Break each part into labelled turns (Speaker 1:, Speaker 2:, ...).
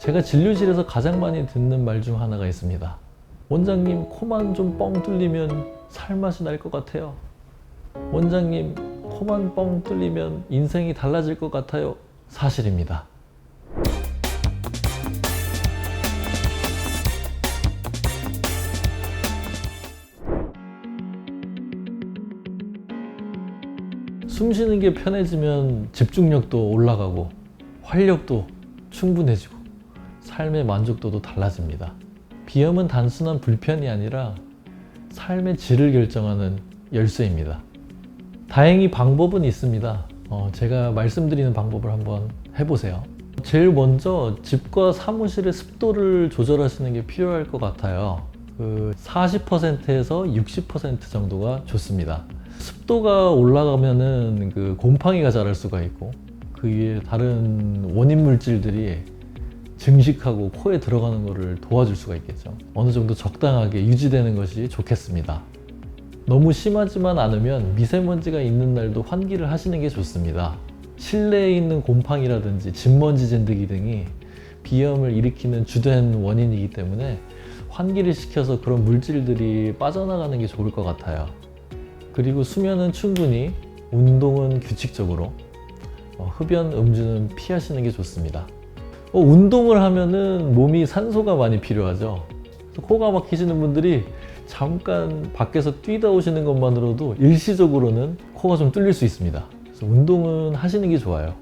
Speaker 1: 제가 진료실에서 가장 많이 듣는 말 중 하나가 있습니다. 원장님, 코만 좀 뻥 뚫리면 살맛이 날 것 같아요. 원장님, 코만 뻥 뚫리면 인생이 달라질 것 같아요. 사실입니다. 숨 쉬는 게 편해지면 집중력도 올라가고 활력도 충분해지고 삶의 만족도도 달라집니다. 비염은 단순한 불편이 아니라 삶의 질을 결정하는 열쇠입니다. 다행히 방법은 있습니다. 어, 제가 말씀드리는 방법을 한번 해보세요. 제일 먼저 집과 사무실의 습도를 조절하시는 게 필요할 것 같아요. 그 40%에서 60% 정도가 좋습니다. 습도가 올라가면은 그 곰팡이가 자랄 수가 있고 그 위에 다른 원인 물질들이 증식하고 코에 들어가는 것을 도와줄 수가 있겠죠. 어느 정도 적당하게 유지되는 것이 좋겠습니다. 너무 심하지만 않으면 미세먼지가 있는 날도 환기를 하시는 게 좋습니다. 실내에 있는 곰팡이라든지 진먼지 진드기 등이 비염을 일으키는 주된 원인이기 때문에 환기를 시켜서 그런 물질들이 빠져나가는 게 좋을 것 같아요. 그리고 수면은 충분히, 운동은 규칙적으로, 어, 흡연, 음주는 피하시는 게 좋습니다. 어, 운동을 하면은 몸이 산소가 많이 필요하죠. 코가 막히시는 분들이 잠깐 밖에서 뛰다 오시는 것만으로도 일시적으로는 코가 좀 뚫릴 수 있습니다. 그래서 운동은 하시는 게 좋아요.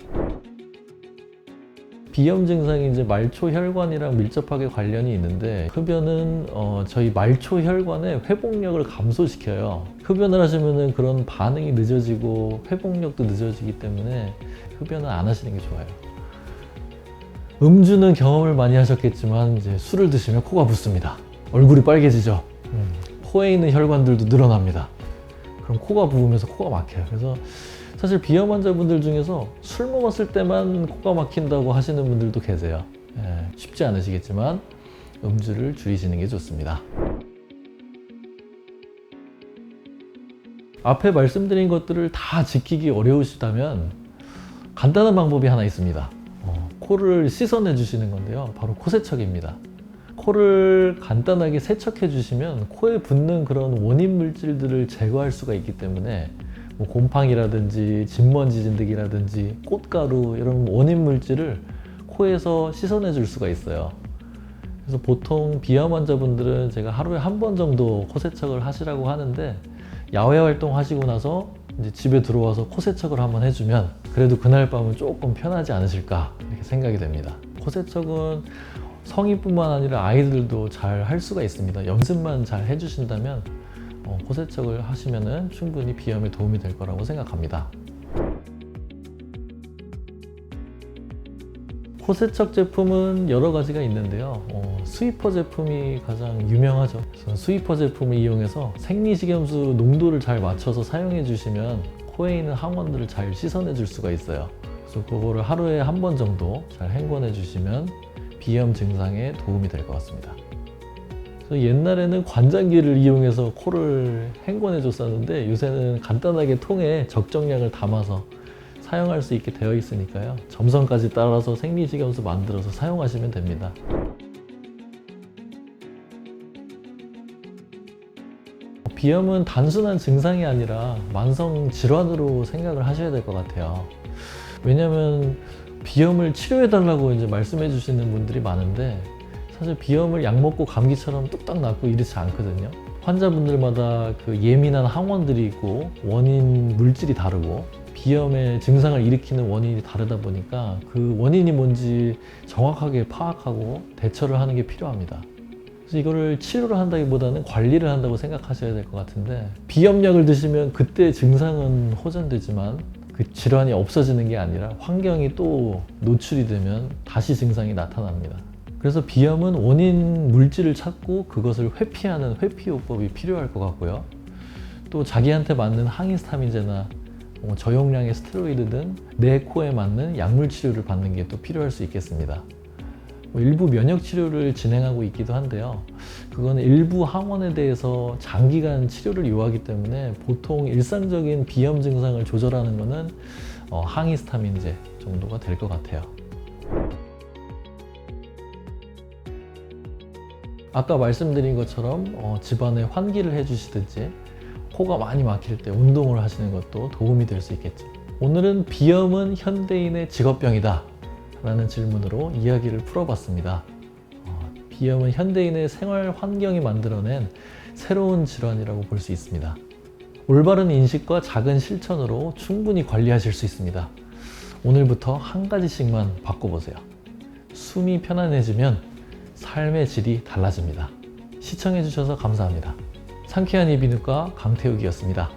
Speaker 1: 비염 증상이 이제 말초 혈관이랑 밀접하게 관련이 있는데 흡연은 어, 저희 말초 혈관의 회복력을 감소시켜요. 흡연을 하시면은 그런 반응이 늦어지고 회복력도 늦어지기 때문에 흡연은 안 하시는 게 좋아요. 음주는 경험을 많이 하셨겠지만 이제 술을 드시면 코가 붓습니다. 얼굴이 빨개지죠. 음, 코에 있는 혈관들도 늘어납니다. 그럼 코가 부으면서 코가 막혀요. 그래서 사실 비염 환자분들 중에서 술 먹었을 때만 코가 막힌다고 하시는 분들도 계세요. 예, 쉽지 않으시겠지만 음주를 줄이시는 게 좋습니다. 앞에 말씀드린 것들을 다 지키기 어려우시다면 간단한 방법이 하나 있습니다. 어, 코를 씻어내 주시는 건데요. 바로 코 세척입니다. 코를 간단하게 세척해 주시면 코에 붙는 그런 원인 물질들을 제거할 수가 있기 때문에 뭐 곰팡이라든지 진먼지 진드기라든지 꽃가루 이런 원인 물질을 코에서 씻어내 줄 수가 있어요. 그래서 보통 비염 환자분들은 제가 하루에 한 번 정도 코 세척을 하시라고 하는데 야외 활동 하시고 나서 이제 집에 들어와서 코 세척을 한번 해주면 그래도 그날 밤은 조금 편하지 않으실까 이렇게 생각이 됩니다. 코 세척은 성인뿐만 아니라 아이들도 잘 할 수가 있습니다. 연습만 잘 해주신다면 어, 코 세척을 하시면은 충분히 비염에 도움이 될 거라고 생각합니다. 코 세척 제품은 여러 가지가 있는데요. 어, 스위퍼 제품이 가장 유명하죠. 그래서 스위퍼 제품을 이용해서 생리식염수 농도를 잘 맞춰서 사용해 주시면 코에 있는 항원들을 잘 씻어내 줄 수가 있어요. 그래서 그거를 하루에 한 번 정도 잘 헹궈내 주시면 비염 증상에 도움이 될 것 같습니다. 옛날에는 관장기를 이용해서 코를 헹궈내 줬었는데 요새는 간단하게 통에 적정량을 담아서 사용할 수 있게 되어 있으니까요. 점선까지 따라서 생리식염수 만들어서 사용하시면 됩니다. 비염은 단순한 증상이 아니라 만성 질환으로 생각을 하셔야 될 것 같아요. 왜냐하면 비염을 치료해 달라고 이제 말씀해 주시는 분들이 많은데 사실 비염을 약 먹고 감기처럼 뚝딱 낫고 이렇지 않거든요. 환자분들마다 그 예민한 항원들이 있고 원인 물질이 다르고 비염의 증상을 일으키는 원인이 다르다 보니까 그 원인이 뭔지 정확하게 파악하고 대처를 하는 게 필요합니다. 그래서 이거를 치료를 한다기보다는 관리를 한다고 생각하셔야 될 것 같은데 비염약을 드시면 그때 증상은 호전되지만 그 질환이 없어지는 게 아니라 환경이 또 노출이 되면 다시 증상이 나타납니다. 그래서 비염은 원인 물질을 찾고 그것을 회피하는 회피요법이 필요할 것 같고요. 또 자기한테 맞는 항히스타민제나 뭐 저용량의 스테로이드 등내 코에 맞는 약물 치료를 받는 게 또 필요할 수 있겠습니다. 뭐 일부 면역 치료를 진행하고 있기도 한데요. 그건 일부 항원에 대해서 장기간 치료를 요하기 때문에 보통 일상적인 비염 증상을 조절하는 것은 어, 항히스타민제 정도가 될 것 같아요. 아까 말씀드린 것처럼 어, 집안에 환기를 해주시든지 코가 많이 막힐 때 운동을 하시는 것도 도움이 될 수 있겠죠. 오늘은 비염은 현대인의 직업병이다 라는 질문으로 이야기를 풀어봤습니다. 어, 비염은 현대인의 생활 환경이 만들어낸 새로운 질환이라고 볼 수 있습니다. 올바른 인식과 작은 실천으로 충분히 관리하실 수 있습니다. 오늘부터 한 가지씩만 바꿔보세요. 숨이 편안해지면 삶의 질이 달라집니다. 시청해주셔서 감사합니다. 상쾌한 이비인후과 강태욱이었습니다.